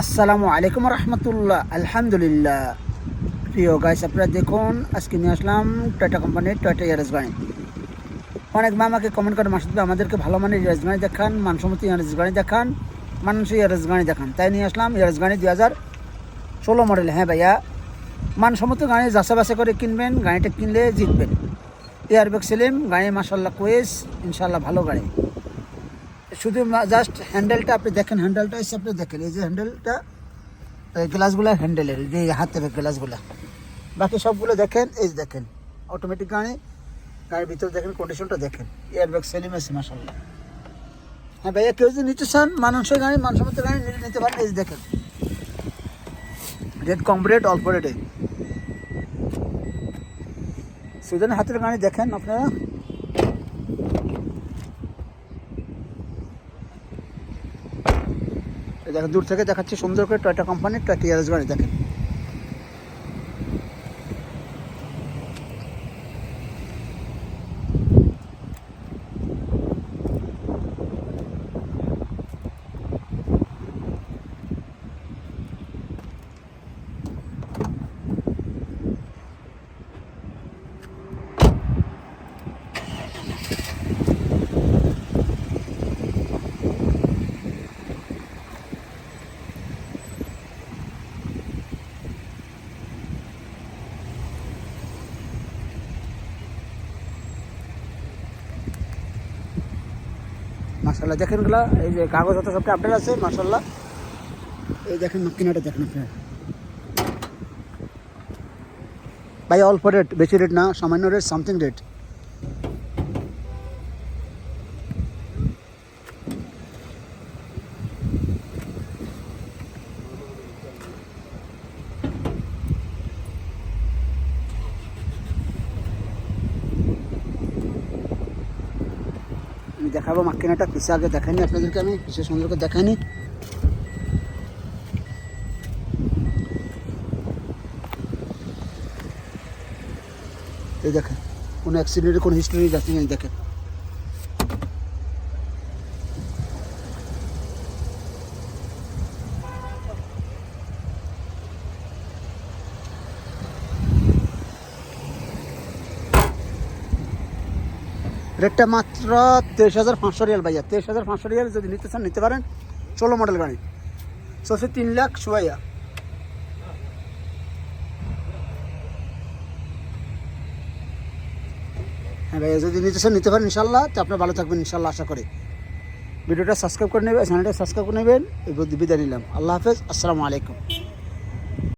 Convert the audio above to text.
আসসালামু আলাইকুম রহমতুল্লাহ। আলহামদুলিল্লাহ। প্রিয় গাইস আপনারা দেখুন, আজকে নিয়ে আসলাম টয়টা কোম্পানির টয়টা ইয়ারেস গাড়ি অনেক মা আমাকে কমেন্ট করে, মাসুদ আমাদেরকে ভালো মানের ইয়ারেস গাড়ি দেখান, মানসম্মত ইয়ারেস গাড়ি দেখান মানুষ ইয়ারেস গাড়ি দেখান। তাই নিয়ে আসলাম ইয়ারেস গাড়ি দুই হাজার ষোলো মডেল হ্যাঁ ভাইয়া, মানসম্মত গাড়ি যাচা বাসা করে কিনবেন, গাড়িটা কিনলে জিতবেন। এয়ারব্যাগ সেলিম গাড়ি মাসাল্লাহ কোয়েস ইনশাল্লাহ ভালো গাড়ি। শুধু জাস্ট হ্যান্ডেলটা আপনি দেখেন হ্যান্ডেলটা এসে আপনি দেখেন, এই যে হ্যান্ডেলটা গ্লাসগুলো হ্যান্ডেলের যে হাতের গ্লাসগুলো বাকি সবগুলো দেখেন, এই দেখেন অটোমেটিক গাড়ি, গাড়ির ভিতরে দেখেন কন্ডিশনটা দেখেন। এয়ারব্যাগ সেলিম আছে মাসাল্লাহ হ্যাঁ ভাইয়া, কেউ যদি নিতে চান মানুষের গাড়ি মানুষের গাড়ি নিতে পারেন, এই দেখেন। রেট কম অল্প রেটে সুজন, হাতের গাড়ি দেখেন আপনারা। দেখেন দূর থেকে দেখাচ্ছি সুন্দর করে টয়টা কোম্পানির টয়টা ইয়ারেস গাড়ি দেখেন। মাসাল্লাহ দেখেনগুলা, এই যে কাগজ হতো সবটা আপডেট আছে মাসাল্লাহ এই দেখেন কিনাটা দেখেন আপনার ভাই, অল্প রেট বেশি রেট না, সামান্য রেট সামথিং রেট দেখাবো মাকিনাটা পিসে আগে দেখাইনি, আপনাদেরকে আমি পিসে সুন্দরকে দেখাইনি। এই দেখেন, কোনো অ্যাক্সিডেন্টের কোনো হিস্টোরি যাচ্ছে দেখেন। রেটটা মাত্র তেইশ হাজার পাঁচশো রিয়াল ভাইয়া। তেইশ হাজার পাঁচশো রিয়াল যদি নিতে চান, নিতে পারেন। ষোলো মডেল গাড়ি। সে তিন লাখ সোয়া হ্যাঁ ভাইয়া, যদি নিতে চান, নিতে পারেন ইনশাল্লাহ তো আপনার ভালো থাকবেন ইনশাল্লাহ আশা করি। ভিডিওটা সাবস্ক্রাইব করে নেবেন, চ্যানেলটা সাবস্ক্রাইব করে নেবেন। বিদায় নিলাম। আল্লাহ হাফেজ, আসসালামু আলাইকুম।